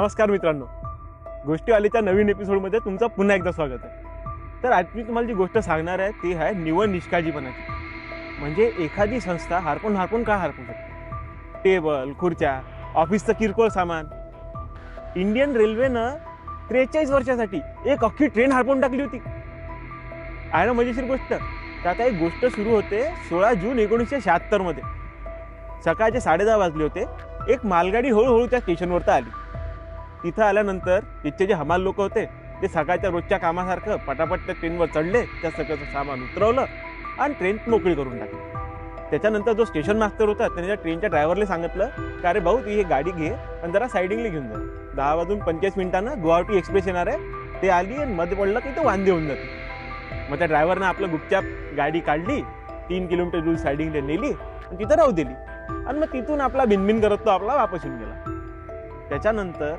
नमस्कार मित्रांनो. गोष्टीवालीच्या नवीन एपिसोडमध्ये तुमचं पुन्हा एकदा स्वागत आहे. तर आज मी तुम्हाला जी गोष्ट सांगणार आहे ती आहे निवड निष्काळजीपणाची. म्हणजे एखादी संस्था हारपून हारपून का हारपू शकते? टेबल खुर्च्या ऑफिसचं किरकोळ सामान. इंडियन रेल्वेनं त्रेचाळीस वर्षासाठी एक अख्खी ट्रेन हारपून टाकली होती. आहे ना मजेशीर गोष्ट? तर आता एक गोष्ट सुरू होते सोळा जून एकोणीसशे शहात्तरमध्ये. सकाळचे साडेदहा वाजले होते. एक मालगाडी हळूहळू त्या स्टेशनवर तर आली. तिथं आल्यानंतर तिथचे जे हमाल लोक होते ते सकाळच्या रोजच्या कामासारखं पटापट त्या ट्रेनवर चढले त्या सगळं सामान उतरवलं आणि ट्रेन मोकळी करून टाकली. त्याच्यानंतर जो स्टेशन मास्तर होता त्याने त्या ट्रेनच्या ड्रायव्हरला सांगितलं का अरे भाऊ ती ही गाडी घे आणि जरा सायडिंगला घेऊन जा. दहा वाजून पंचेचाळीस मिनिटानं गुवाहाटी एक्सप्रेस येणार आहे. ते आली आणि मध्ये पडलं की ते वांदे होऊन जाते मग त्या ड्रायव्हरनं आपलं गुपचाप गाडी काढली तीन किलोमीटर दूर सायडिंगला नेली आणि तिथं राहू दिली. आणि मग तिथून आपला भिनभिन करत तो आपला वापस येऊन गेला. त्याच्यानंतर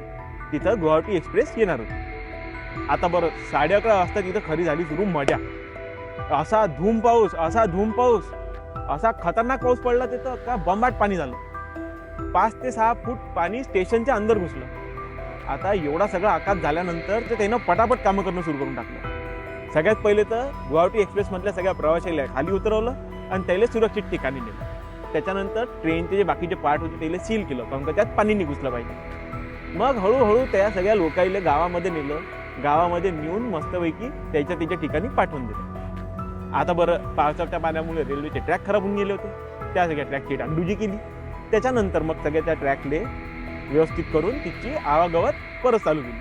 तिथं गुवाहाटी एक्सप्रेस येणार होती. आता बरं साडे अकरा वाजता तिथं खरी झाली सुरू मजा. असा धूम पाऊस असा धूम पाऊस असा खतरनाक पाऊस पडला तिथं का बंबाट पाणी झालं. पाच ते सहा फूट पाणी स्टेशनच्या अंदर घुसलं. आता एवढा सगळा आकाश झाल्यानंतर ते त्यानं पटापट कामं करणं सुरू करून टाकलं. सगळ्यात पहिले तर गुवाहाटी एक्सप्रेसमधल्या सगळ्या प्रवाशाला खाली उतरवलं आणि त्याला सुरक्षित ठिकाणी नेलं. त्याच्यानंतर ट्रेनचे जे बाकीचे पार्ट होते त्याला सील केलं. कारण का त्यात पाणी निघुसलं पाहिजे. मग हळूहळू त्या सगळ्या लोकाईले गावामध्ये नेलं. गावामध्ये नेऊन मस्तपैकी त्याच्या त्याच्या ठिकाणी पाठवून दिलं. आता बरं पावसाच्या पाण्यामुळे रेल्वेचे ट्रॅक खराब होऊन गेले होते. त्या सगळ्या ट्रॅकची डांडुजी केली. त्याच्यानंतर मग सगळ्या त्या ट्रॅकले व्यवस्थित करून तिची आवागवत परत चालू केली.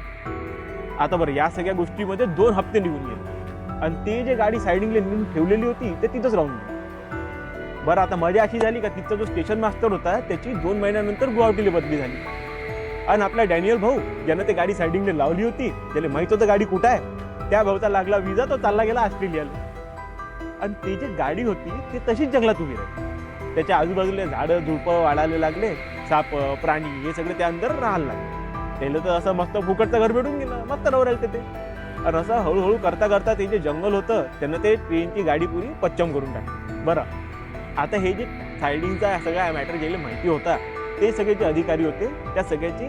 आता बरं या सगळ्या गोष्टीमध्ये दोन हप्ते निघून गेले. आणि ते जे गाडी सायडिंगला नेऊन ठेवलेली होती ते तिथंच राहून गेली. बरं आता मजा अशी झाली का तिथचा जो स्टेशन मास्टर होता त्याची दोन महिन्यानंतर गुवाहाटीला बदली झाली. आणि आपला डॅनियल भाऊ ज्यानं ते गाडी सायडिंगने लावली होती त्याला माहीत होतं गाडी कुठं आहे. त्या भाऊचा लागला विजा तो चालला गेला ऑस्ट्रेलियाला आणि ती जी गाडी होती ती तशीच जंगलात उभी राहिली. त्याच्या आजूबाजूला झाडं झुडपं वाढायला लागले साप प्राणी हे सगळे त्या अंदर राहायला लागले. त्याला तर असं मस्त फुकटचं घर भेटून गेलं मस्त नवऱ्याला ते आणि असं हळूहळू करता करता ते जे जंगल होतं त्यानं ते ट्रेनची गाडी पुरी पच्चम करून टाकली. बरं. आता हे जे सायडिंगचा सगळा मॅटर गेले माहिती होता ते सगळे जे अधिकारी होते त्या सगळ्याची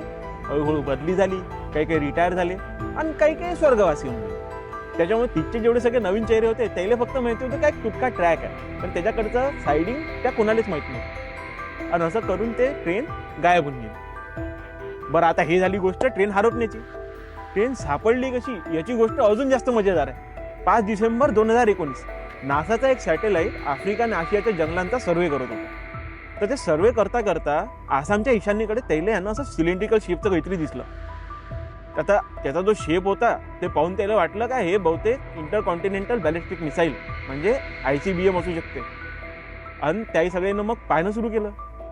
हळूहळू बदली झाली काही काही रिटायर झाले आणि काही काही स्वर्गवासी होऊन गेले. त्याच्यामुळे तिथचे जेवढे सगळे नवीन चेहरे होते त्याला फक्त माहिती होतं काय तुटका ट्रॅक आहे. पण त्याच्याकडचं सायडिंग त्या कोणालाच माहिती नव्हतं. आणि असं करून ते ट्रेन गायब होऊन गेली. बरं आता हे झाली गोष्ट ट्रेन हरपण्याची. ट्रेन सापडली कशी याची गोष्ट अजून जास्त मजेदार आहे. पाच डिसेंबर दोन हजार एकोणीस नासाचा एक सॅटेलाईट आफ्रिका आणि आशियाच्या जंगलांचा सर्वे करत होता. तर ते सर्वे करता करता आसामच्या ईशान्येकडे तैले यांना असं सिलेंड्रिकल शेपचं काहीतरी दिसलं. आता त्याचा जो शेप होता ते पाहून त्याला वाटलं का हे बहुतेक इंटरकॉन्टिनेंटल बॅलिस्टिक मिसाईल म्हणजे आय सी बी एम असू शकते. आणि त्याही सगळ्यांना मग पाहणं सुरू केलं.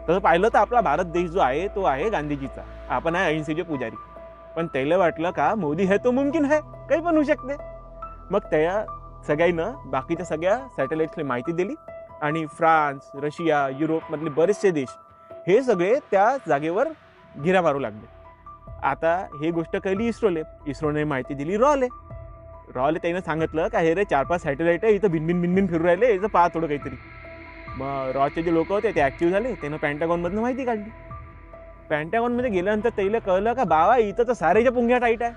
तसं पाहिलं तर आपला भारत देश जो आहे तो आहे गांधीजीचा. आपण आहे अहिंसेचे पुजारी. पण त्याला वाटलं का मोदी है तो मुमकिन है काही पण होऊ शकते. मग त्या सगळ्यांना बाकीच्या सगळ्या सॅटेलाईटने माहिती दिली. आणि फ्रान्स रशिया युरोपमधले बरेचसे देश हे सगळे त्या जागेवर गिरा मारू लागले. आता हे गोष्ट कळली इस्रोले. इस्रोने माहिती दिली रॉले. रॉले त्यानं सांगितलं का हे रे चार पाच सॅटेलाईट आहे इथं भिनभिन भिनभिन फिरू राहिले इथं पहा थोडं काहीतरी. मग रॉचे जे लोक होते ते ॲक्टिव्ह झाले. त्यानं पॅन्टागॉनमधनं माहिती काढली. पॅन्टागॉनमध्ये गेल्यानंतर त्याला कळलं का बाबा इथं तर सारेच्या पुंग्या टाईट आहे.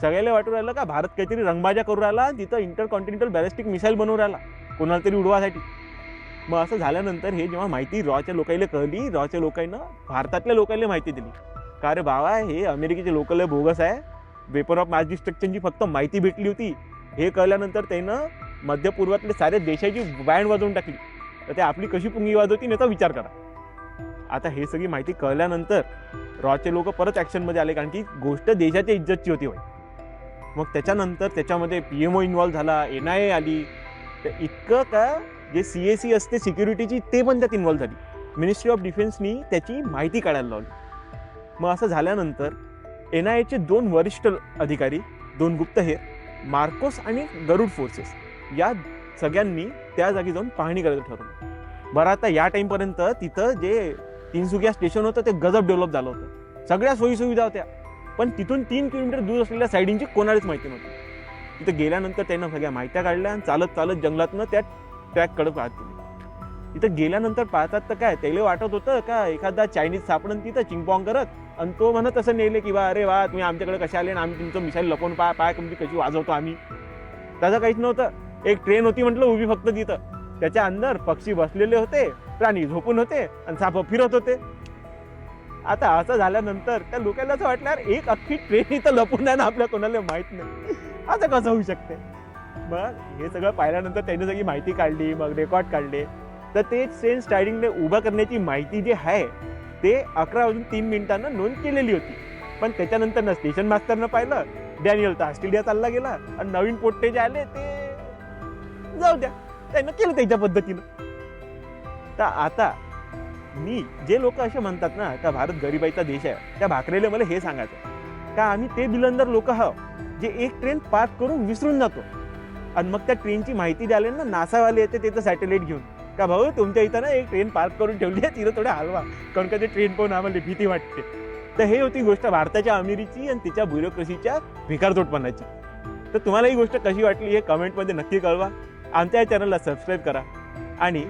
सगळ्याला वाटू राहिलं का भारत काहीतरी रंगबाजा करू राहिला तिथं इंटरकॉन्टिनेंटल बॅलिस्टिक मिसाईल बनवून राहिला. कोणाला तरी उडवासाठी. मग असं झाल्यानंतर हे जेव्हा माहिती रॉच्या लोकांना कळली रॉच्या लोकांना भारतातल्या लोकांना माहिती दिली. का रे बाबा हे अमेरिकेचे लोकल बोगस आहे. वेपन ऑफ मास डिस्ट्रक्शनची फक्त माहिती भेटली होती. हे कळल्यानंतर त्यानं मध्य पूर्वातले सारे देशाची बँड वाजवून टाकली. तर ते आपली कशी पुंगी वाजवती याचा विचार करा. आता हे सगळी माहिती कळल्यानंतर रॉचे लोक परत ॲक्शनमध्ये आले कारण की गोष्ट देशाच्या इज्जतची होती होय. मग त्याच्यानंतर त्याच्यामध्ये पी एम ओ इन्व्हॉल्व्ह झाला एन आय ए आली. तर इतकं का जे सी ए सी असते सिक्युरिटीची ते पण त्यात इन्व्हॉल्व झाली. मिनिस्ट्री ऑफ डिफेन्सनी त्याची माहिती काढायला लावली. मग असं झाल्यानंतर एन आय एचे दोन वरिष्ठ अधिकारी दोन गुप्तहेर मार्कोस आणि गरुड फोर्सेस या सगळ्यांनी त्या जागी जाऊन पाहणी करायचं ठरवलं. बरं आता या टाईमपर्यंत तिथं जे तिनसुकिया स्टेशन होतं ते गजब डेव्हलप झालं होतं. सगळ्या सोयीसुविधा होत्या. पण तिथून तीन किलोमीटर दूर असलेल्या सायडिंगची कोणालाच माहिती नव्हती. तिथं गेल्यानंतर त्यांना सगळ्या माहित्या काढल्या आणि चालत चालत जंगलातनं त्या ट्रॅककडे पाहत गेली तिथं गेल्यानंतर पाहतात तर काय त्याला वाटत होतं का एखादा चायनीज सापडन तिथं चिंगपॉंग करत? आणि तो म्हणत असं नेले की बा अरे वा तुम्ही आमच्याकडे कसे आले आणि आम्ही तुमचं मिसाईल लपवून पाय पाय तुमची कशी वाजवतो आम्ही. त्याचं काहीच नव्हतं. एक ट्रेन होती म्हटलं उभी फक्त तिथं. त्याच्या अंदर पक्षी बसलेले होते प्राणी झोपून होते आणि साप फिरत होते. आता असं झाल्यानंतर त्या लोकांना असं वाटलं यार एक अख्खी ट्रेन इथं लपून आहे ना आपल्या कोणाला माहीत नाही. असं कसं होऊ शकते? मग हे सगळं पाहिल्यानंतर त्यांनी सगळी माहिती काढली मग रेकॉर्ड काढले. तर ते ट्रेन स्टायरिंगने उभं करण्याची माहिती जी आहे ते अकरा वाजून तीन मिनिटांना नोंद केलेली होती. पण त्याच्यानंतर ना स्टेशन मास्तरनं पाहिलं डॅनियल तर ऑस्ट्रेलिया चालला गेला आणि नवीन पोट्टे जे आले ते जाऊ द्या त्यानं केलं त्याच्या पद्धतीनं. तर आता मी जे लोक असे म्हणतात ना का भारत गरिबाईचा देश आहे त्या भाकरेले मला हे सांगायचं का आम्ही ते बिलंदर लोक आहोत जे एक ट्रेन पार्क करून विसरून जातो. आणि मग त्या ट्रेनची माहिती द्यायला ना नासावाले येते तिथं सॅटेलाईट घेऊन. का भाऊ तुमच्या इथं ना एक ट्रेन पार्क करून ठेवली आहे तिथं थोडं हलवा. कारण का ते ट्रेन पाहून आम्हाला भीती वाटते. तर हे होती गोष्ट भारताच्या अमिरीची आणि तिच्या ब्युरोक्रसीच्या भिकारतोटपणाची तर तुम्हाला ही गोष्ट कशी वाटली हे कमेंटमध्ये नक्की कळवा. आमच्या या चॅनलला सबस्क्राईब करा. आणि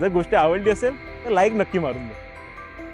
जर गोष्ट आवडली असेल तर लाईक नक्की मारून द्या.